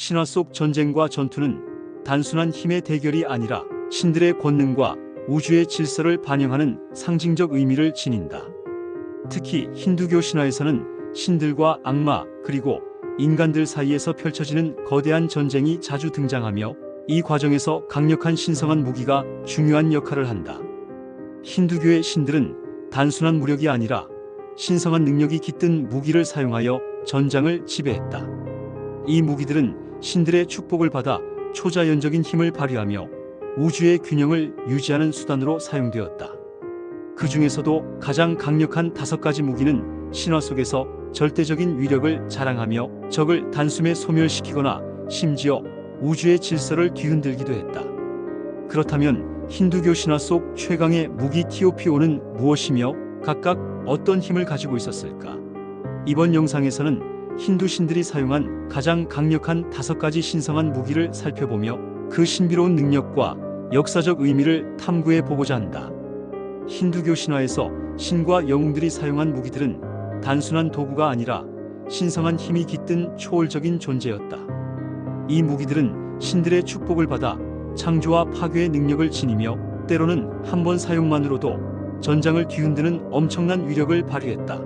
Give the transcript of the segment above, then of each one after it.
신화 속 전쟁과 전투는 단순한 힘의 대결이 아니라 신들의 권능과 우주의 질서를 반영하는 상징적 의미를 지닌다. 특히 힌두교 신화에서는 신들과 악마 그리고 인간들 사이에서 펼쳐지는 거대한 전쟁이 자주 등장하며 이 과정에서 강력한 신성한 무기가 중요한 역할을 한다. 힌두교의 신들은 단순한 무력이 아니라 신성한 능력이 깃든 무기를 사용하여 전장을 지배했다. 이 무기들은 신들의 축복을 받아 초자연적인 힘을 발휘하며 우주의 균형을 유지하는 수단으로 사용되었다. 그 중에서도 가장 강력한 다섯 가지 무기는 신화 속에서 절대적인 위력을 자랑하며 적을 단숨에 소멸시키거나 심지어 우주의 질서를 뒤흔들기도 했다. 그렇다면 힌두교 신화 속 최강의 무기 티오피오는 무엇이며 각각 어떤 힘을 가지고 있었을까? 이번 영상에서는 힌두 신들이 사용한 가장 강력한 다섯 가지 신성한 무기를 살펴보며 그 신비로운 능력과 역사적 의미를 탐구해 보고자 한다. 힌두교 신화에서 신과 영웅들이 사용한 무기들은 단순한 도구가 아니라 신성한 힘이 깃든 초월적인 존재였다. 이 무기들은 신들의 축복을 받아 창조와 파괴의 능력을 지니며 때로는 한 번 사용만으로도 전장을 뒤흔드는 엄청난 위력을 발휘했다.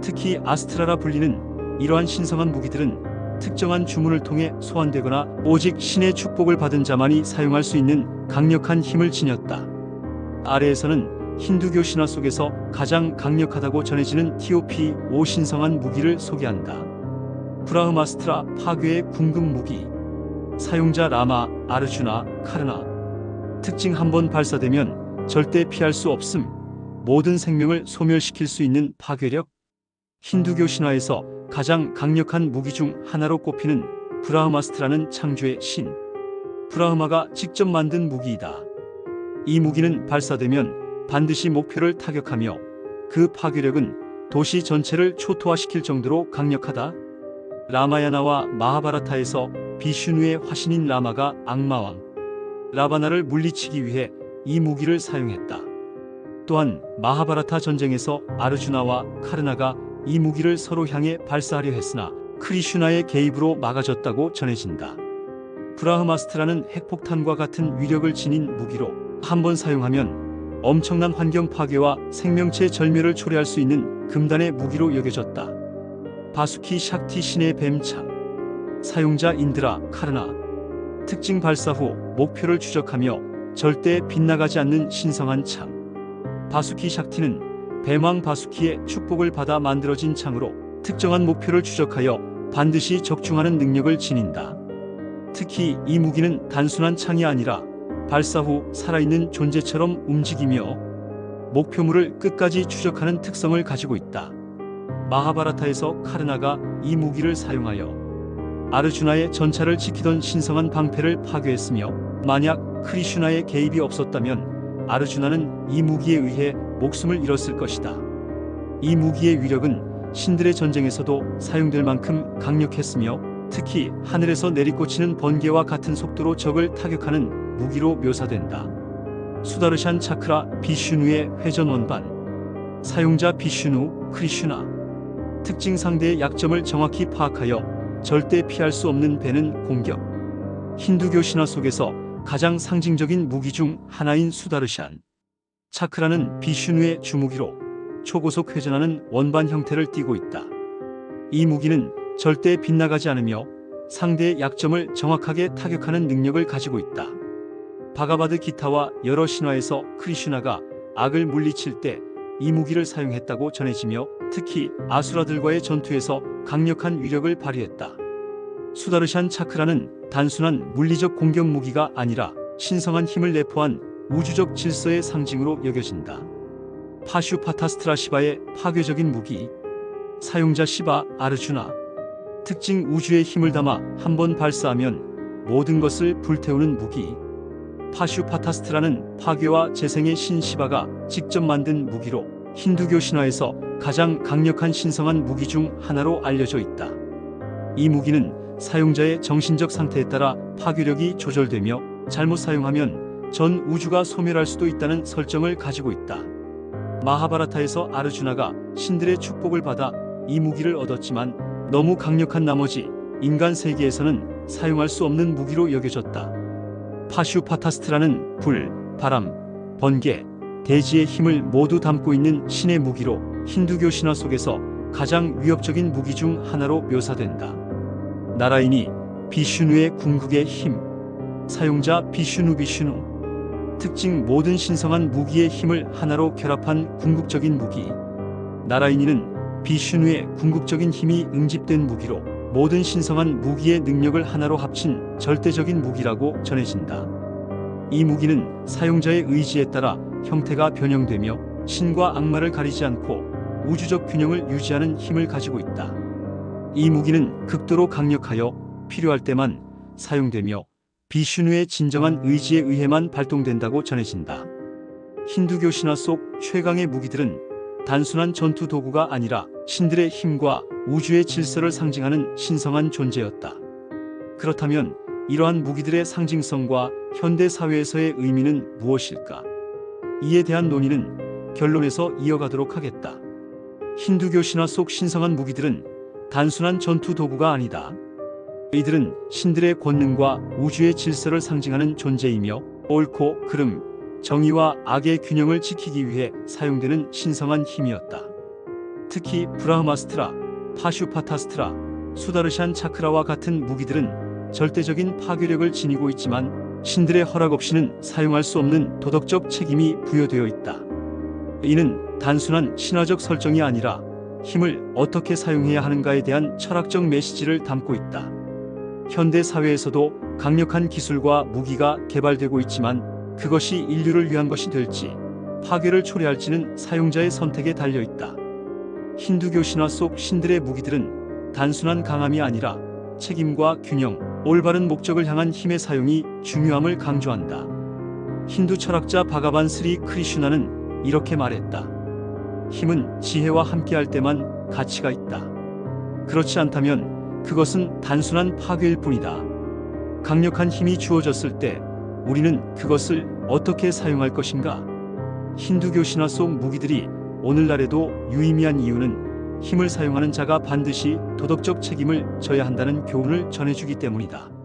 특히 아스트라라 불리는 이러한 신성한 무기들은 특정한 주문을 통해 소환되거나 오직 신의 축복을 받은 자만이 사용할 수 있는 강력한 힘을 지녔다. 아래에서는 힌두교 신화 속에서 가장 강력하다고 전해지는 TOP 5 신성한 무기를 소개한다. 브라흐마스트라 파괴의 궁극 무기 사용자 라마, 아르주나, 카르나 특징 한 번 발사되면 절대 피할 수 없음 모든 생명을 소멸시킬 수 있는 파괴력 힌두교 신화에서 가장 강력한 무기 중 하나로 꼽히는 브라흐마스트라는 창조의 신 브라흐마가 직접 만든 무기이다. 이 무기는 발사되면 반드시 목표를 타격하며 그 파괴력은 도시 전체를 초토화시킬 정도로 강력하다. 라마야나와 마하바라타에서 비슈누의 화신인 라마가 악마왕 라바나를 물리치기 위해 이 무기를 사용했다. 또한 마하바라타 전쟁에서 아르주나와 카르나가 이 무기를 서로 향해 발사하려 했으나 크리슈나의 개입으로 막아졌다고 전해진다. 브라흐마스트라는 핵폭탄과 같은 위력을 지닌 무기로 한 번 사용하면 엄청난 환경 파괴와 생명체 절멸을 초래할 수 있는 금단의 무기로 여겨졌다. 바수키 샥티 신의 뱀창 사용자 인드라 카르나 특징 발사 후 목표를 추적하며 절대 빗나가지 않는 신성한 창 바수키 샥티는 뱀왕 바수키의 축복을 받아 만들어진 창으로 특정한 목표를 추적하여 반드시 적중하는 능력을 지닌다. 특히 이 무기는 단순한 창이 아니라 발사 후 살아있는 존재처럼 움직이며 목표물을 끝까지 추적하는 특성을 가지고 있다. 마하바라타에서 카르나가 이 무기를 사용하여 아르주나의 전차를 지키던 신성한 방패를 파괴했으며 만약 크리슈나의 개입이 없었다면 아르주나는 이 무기에 의해 목숨을 잃었을 것이다. 이 무기의 위력은 신들의 전쟁에서도 사용될 만큼 강력했으며 특히 하늘에서 내리꽂히는 번개와 같은 속도로 적을 타격하는 무기로 묘사된다. 수다르샨 차크라 비슈누의 회전 원반 사용자 비슈누 크리슈나 특징 상대의 약점을 정확히 파악하여 절대 피할 수 없는 배는 공격 힌두교 신화 속에서 가장 상징적인 무기 중 하나인 수다르샨 차크라는 비슈누의 주무기로 초고속 회전하는 원반 형태를 띠고 있다. 이 무기는 절대 빗나가지 않으며 상대의 약점을 정확하게 타격하는 능력을 가지고 있다. 바가바드 기타와 여러 신화에서 크리슈나가 악을 물리칠 때 이 무기를 사용했다고 전해지며 특히 아수라들과의 전투에서 강력한 위력을 발휘했다. 수다르샨 차크라는 단순한 물리적 공격 무기가 아니라 신성한 힘을 내포한 우주적 질서의 상징으로 여겨진다. 파슈파타스트라 시바의 파괴적인 무기 사용자 시바 아르주나 특징 우주의 힘을 담아 한 번 발사하면 모든 것을 불태우는 무기 파슈파타스트라는 파괴와 재생의 신 시바가 직접 만든 무기로 힌두교 신화에서 가장 강력한 신성한 무기 중 하나로 알려져 있다. 이 무기는 사용자의 정신적 상태에 따라 파괴력이 조절되며 잘못 사용하면 전 우주가 소멸할 수도 있다는 설정을 가지고 있다. 마하바라타에서 아르주나가 신들의 축복을 받아 이 무기를 얻었지만 너무 강력한 나머지 인간 세계에서는 사용할 수 없는 무기로 여겨졌다. 파슈파타스트라는 불, 바람, 번개, 대지의 힘을 모두 담고 있는 신의 무기로 힌두교 신화 속에서 가장 위협적인 무기 중 하나로 묘사된다. 나라인이 비슈누의 궁극의 힘, 사용자 비슈누 비슈누, 특징 모든 신성한 무기의 힘을 하나로 결합한 궁극적인 무기. 나라인이는 비슈누의 궁극적인 힘이 응집된 무기로 모든 신성한 무기의 능력을 하나로 합친 절대적인 무기라고 전해진다. 이 무기는 사용자의 의지에 따라 형태가 변형되며 신과 악마를 가리지 않고 우주적 균형을 유지하는 힘을 가지고 있다. 이 무기는 극도로 강력하여 필요할 때만 사용되며 비슈누의 진정한 의지에 의해만 발동된다고 전해진다. 힌두교 신화 속 최강의 무기들은 단순한 전투 도구가 아니라 신들의 힘과 우주의 질서를 상징하는 신성한 존재였다. 그렇다면 이러한 무기들의 상징성과 현대 사회에서의 의미는 무엇일까? 이에 대한 논의는 결론에서 이어가도록 하겠다. 힌두교 신화 속 신성한 무기들은 단순한 전투 도구가 아니다. 이들은 신들의 권능과 우주의 질서를 상징하는 존재이며 옳고 그름, 정의와 악의 균형을 지키기 위해 사용되는 신성한 힘이었다. 특히 브라흐마스트라, 파슈파타스트라, 수다르샨 차크라와 같은 무기들은 절대적인 파괴력을 지니고 있지만 신들의 허락 없이는 사용할 수 없는 도덕적 책임이 부여되어 있다. 이는 단순한 신화적 설정이 아니라 힘을 어떻게 사용해야 하는가에 대한 철학적 메시지를 담고 있다. 현대 사회에서도 강력한 기술과 무기가 개발되고 있지만 그것이 인류를 위한 것이 될지 파괴를 초래할지는 사용자의 선택에 달려 있다. 힌두교 신화 속 신들의 무기들은 단순한 강함이 아니라 책임과 균형, 올바른 목적을 향한 힘의 사용이 중요함을 강조한다. 힌두 철학자 바가반 스리 크리슈나는 이렇게 말했다. 힘은 지혜와 함께할 때만 가치가 있다. 그렇지 않다면 그것은 단순한 파괴일 뿐이다. 강력한 힘이 주어졌을 때 우리는 그것을 어떻게 사용할 것인가? 힌두교 신화 속 무기들이 오늘날에도 유의미한 이유는 힘을 사용하는 자가 반드시 도덕적 책임을 져야 한다는 교훈을 전해주기 때문이다.